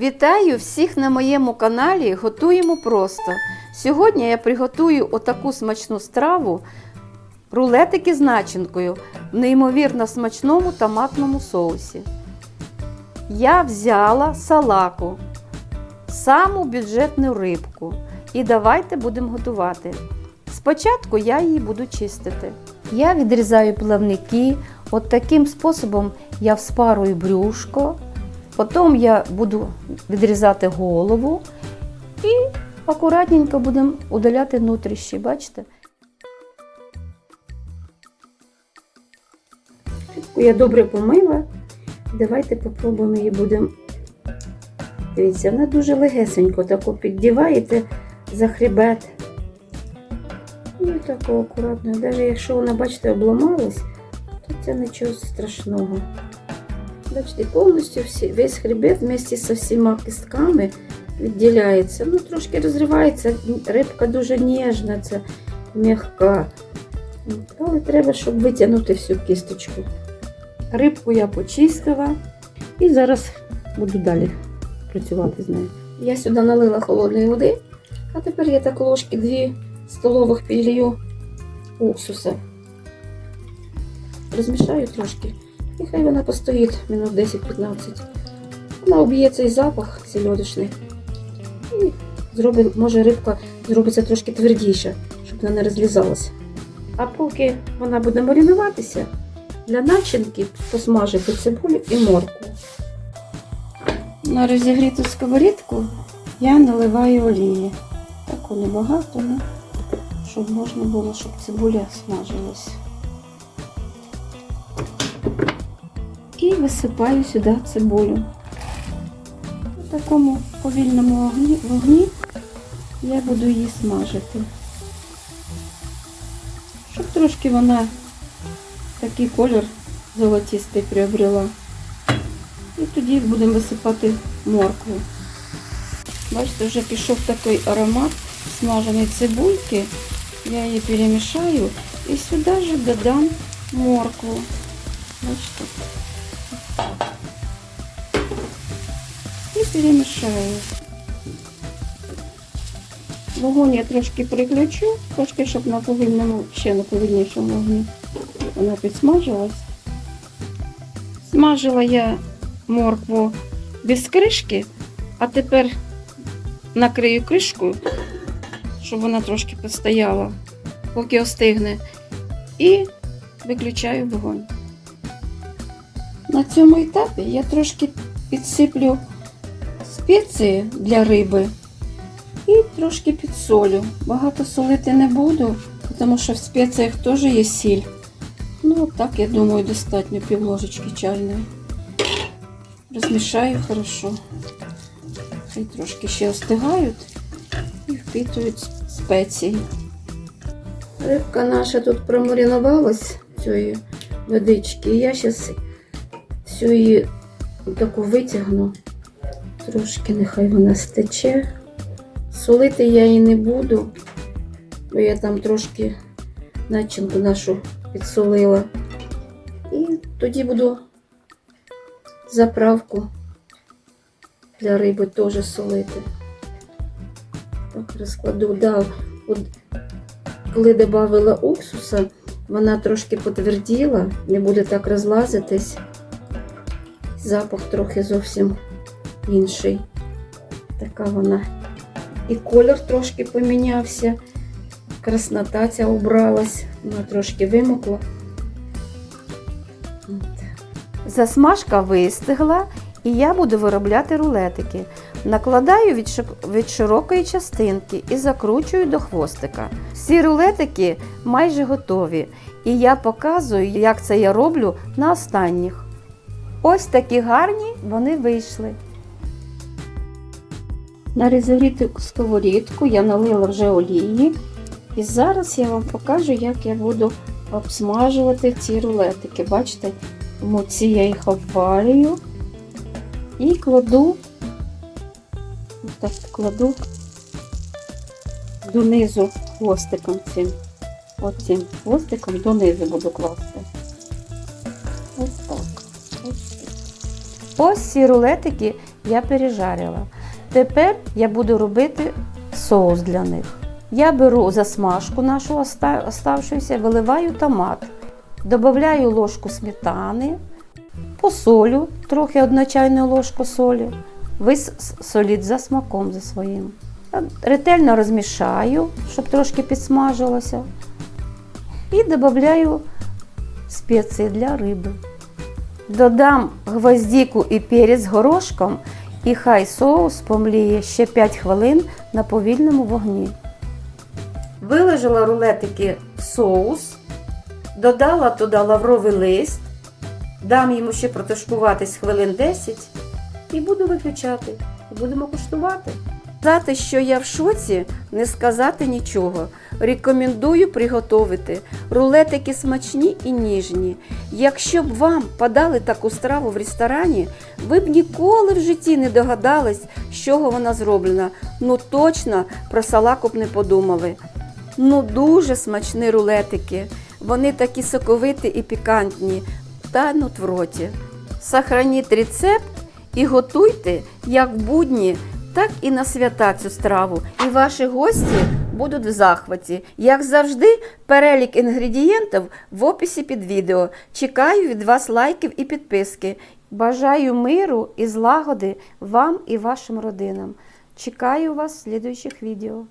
Вітаю всіх на моєму каналі Готуємо просто. Сьогодні я приготую отаку смачну страву рулетики з начинкою в неймовірно смачному томатному соусі. Я взяла салаку, саму бюджетну рибку. І давайте будемо готувати. Спочатку я її буду чистити. Я відрізаю плавники. От таким способом я вспарую брюшко. Потім я буду відрізати голову і акуратненько будемо удаляти внутрішні, бачите? Я добре помила. Давайте попробуємо її будемо. Дивіться, вона дуже легесенько тако піддіваєте за хребет. І тако акуратно. Навіть якщо вона, бачите, обламалась, то це нічого страшного. Бачите, повністю всі, весь хребет вместе з всіма кистками відділяється. Ну, трошки розривається. Рибка дуже ніжна, це м'яка. Але треба, щоб витягнути всю кісточку. Рибку я почистила і зараз буду далі працювати з нею. Я сюди налила холодної води, а тепер я так ложки 2 столових підлію уксуса. Розмішаю трошки. І хай вона постоїть минут 10-15. Вона об'є цей запах сільодочний. І зробить, може рибка зробиться трошки твердіша, щоб вона не розлізалася. А поки вона буде маринуватися, для начинки посмажити цибулю і моркву. На розігріту сковорідку я наливаю олії. Таку небагато, щоб можна було, щоб цибуля смажилась. І висипаю сюди цибулю. У такому повільному вогні, вогні я буду її смажити. Щоб трошки вона такий колір золотистий приобрела. І тоді будемо висипати моркву. Бачите, вже пішов такий аромат смаженої цибульки. Я її перемішаю і сюди ж додам моркву. Бачите? І перемішаю. Вогонь я трошки приключу, трошки, щоб на повільному, ще на повільнішому вогні вона підсмажилась. Смажила я моркву без кришки, а тепер накрию кришкою, щоб вона трошки постояла, поки остигне. І виключаю вогонь. На цьому етапі я трошки підсиплю спеції для риби і трошки підсолю. Багато солити не буду, тому що в спеціях теж є сіль. Ну, так, я думаю, достатньо пів ложечки чайної. Розмішаю хорошо. Хай трошки ще остигають і впитують спеції. Рибка наша тут промаринувалась цієї водички. І я зараз всю її таку витягну. Трошки нехай вона стече. Солити я її не буду, бо я там трошки начинку нашу підсолила. І тоді буду заправку для риби теж солити. Так, розкладу, да, от, коли додавала уксуса, вона трошки потверділа, не буде так розлазитись. Запах трохи зовсім інший. Така вона. І колір трошки помінявся. Краснота ця убралась, вона трошки вимокла. Засмажка вистигла, і я буду виробляти рулетики. Накладаю від, від широкої частинки і закручую до хвостика. Всі рулетики майже готові, і я показую, як це я роблю на останніх. Ось такі гарні вони вийшли. На розігріту сковорідку я налила вже олії. І зараз я вам покажу, як я буду обсмажувати ці рулетики. Бачите, в муці я їх обвалюю і кладу, так кладу донизу хвостиком цим. Оцим хвостиком донизу буду класти. Ось ці рулетики я пережарила. Тепер я буду робити соус для них. Я беру засмажку нашу оставшуюся, виливаю томат, додаю ложку сметани, посолю трохи чайну ложку солі. Ви соліть за смаком за своїм. Ретельно розмішаю, щоб трошки підсмажилося. І додаю спеції для риби. Додам гвоздику і перець з горошком, і хай соус помліє ще 5 хвилин на повільному вогні. Виложила рулетики в соус, додала туди лавровий лист, дам йому ще протушкуватись хвилин 10 і буду виключати. Будемо куштувати. Сказати, що я в шоці, не сказати нічого. Рекомендую приготувати. Рулетики смачні і ніжні. Якщо б вам подали таку страву в ресторані, ви б ніколи в житті не догадались, з чого вона зроблена. Ну точно про салаку б не подумали. Ну дуже смачні рулетики. Вони такі соковиті і пікантні, тануть в роті. Сохраніть рецепт і готуйте як будні, так і на свята цю страву. І ваші гості будуть в захваті. Як завжди, перелік інгредієнтів в описі під відео. Чекаю від вас лайків і підписки. Бажаю миру і злагоди вам і вашим родинам. Чекаю вас в слідуючих відео.